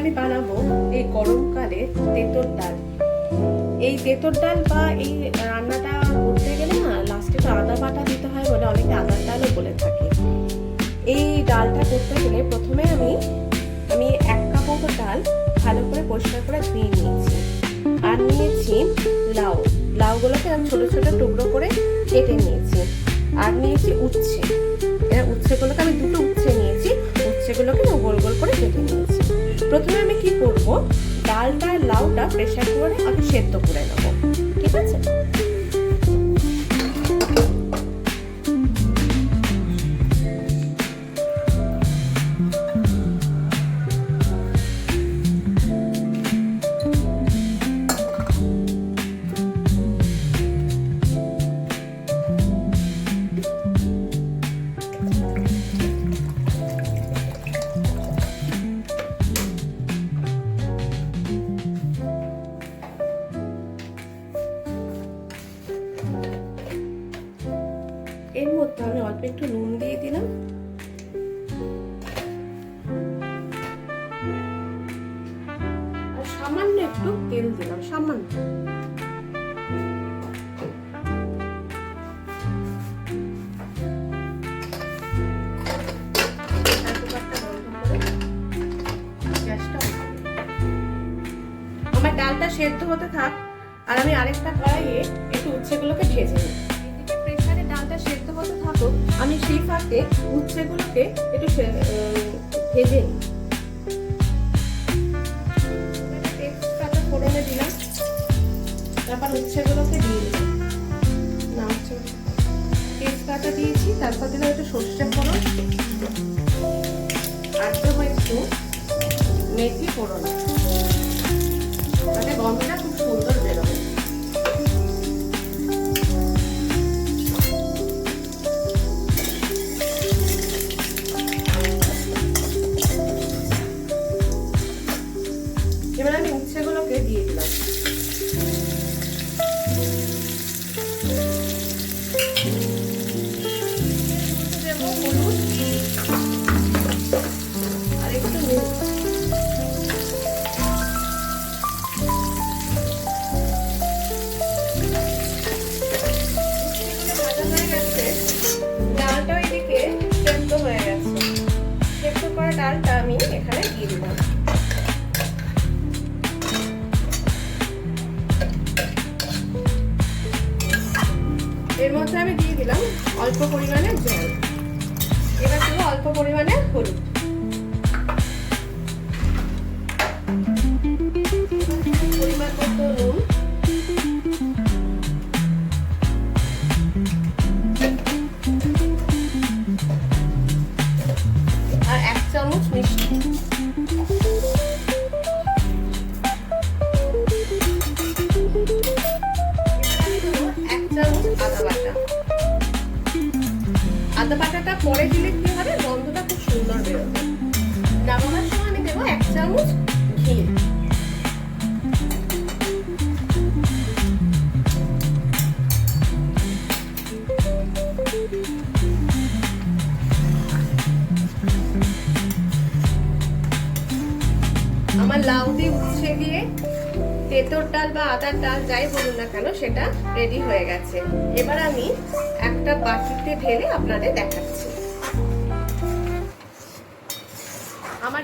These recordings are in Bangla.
আমি বানাবো এই গরমকালে তেঁতোর ডাল। এই তেঁতোর ডাল বা এই রান্নাটা করতে গেলে না লাস্টে তো আদা বাটা দিতে হয় বলে অনেকে আদার ডালও বলে থাকে। এই ডালটা করতে গেলে প্রথমে আমি আমি এক কাপ মতো ডাল ভালো করে পরিষ্কার করে ধুয়ে নিয়েছি। আর নিয়েছি লাউ। লাউগুলোকে আমি ছোটো ছোটো টুকরো করে কেটে নিয়েছি। আর নিয়েছি উচ্ছে। এবার উচ্ছেগুলোকে আমি দুটো উচ্ছে নিয়েছি। উচ্ছেগুলোকে গোল গোল করে কেটে নিয়েছি। প্রথমে আমি কি করব? ডালটা লাউটা প্রেশার কুকারে আমি সেদ্ধ করে নেব। ঠিক আছে? এর মধ্যে আমি অল্প একটু নুন দিয়ে দিলাম। আর সামান্য একটু তেল দিলাম, সামান্য। আমার ডালটা সেদ্ধ হতে থাক, আর আমি আরেকটা কড়াইয়ে একটু উচ্ছেগুলোকে ভেজে নিই। ডালটা সেদ্ধ হতে থাকুক, আমি সেই ফাঁকে উচ্ছেগুলোকে একটু ভেজে নিই। তারপর উচ্ছেগুলোকে না দিয়েছি, তারপর মেথি গন্ধটা খুব সুন্দর উচ্ছেগুলোকে দিয়ে দিলাম। ডালটা আমি এখানে দিয়ে দিলাম। এর মধ্যে আমি দিয়ে দিলাম অল্প পরিমাণে জল। এবার দেবো অল্প পরিমাণে হলুদ। পরে দিলে কি হবে? গন্ধটা খুব সুন্দর বেরোবে। নামানোর সময় আমি দেবো এক চামচ ঘি। আমার লাউ দিয়ে উচ্ছে দিয়ে তেঁতোর ডাল বা আদার ডাল যাই বলুন না কেন, সেটা রেডি হয়ে গেছে। এবার আমি একটা বাটিতে ঢেলে আপনাদের দেখাচ্ছি।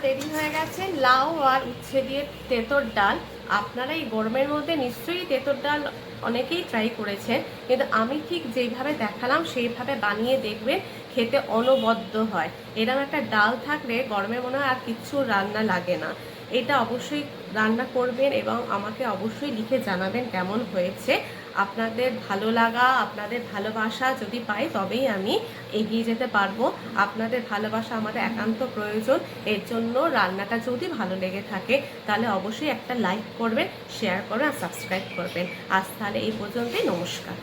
রেডি হয়ে গেছে, লাউ আর উচ্ছে দিয়ে তেঁতোর ডাল। আপনারা এই গরমের মধ্যে নিশ্চয়ই তেঁতোর ডাল অনেকেই ট্রাই করেছেন, কিন্তু আমি ঠিক যেইভাবে দেখালাম, সেইভাবে বানিয়ে দেখবেন, খেতে অনবদ্য হয়। এরকম একটা ডাল থাকলে গরমের মনে হয় আর কিচ্ছু রান্না লাগে না। এটা অবশ্যই রান্না করবেন এবং আমাকে অবশ্যই লিখে জানাবেন কেমন হয়েছে। আপনাদের ভালো লাগা, আপনাদের ভালোবাসা যদি পাই তবেই আমি এগিয়ে যেতে পারব। আপনাদের ভালোবাসা আমাদের একান্ত প্রয়োজন। এর জন্য রান্নাটা যদি ভালো লেগে থাকে, তাহলে অবশ্যই একটা লাইক করবেন শেয়ার করবেন আর সাবস্ক্রাইব করবেন। আজ তাহলে এই পর্যন্তই, নমস্কার।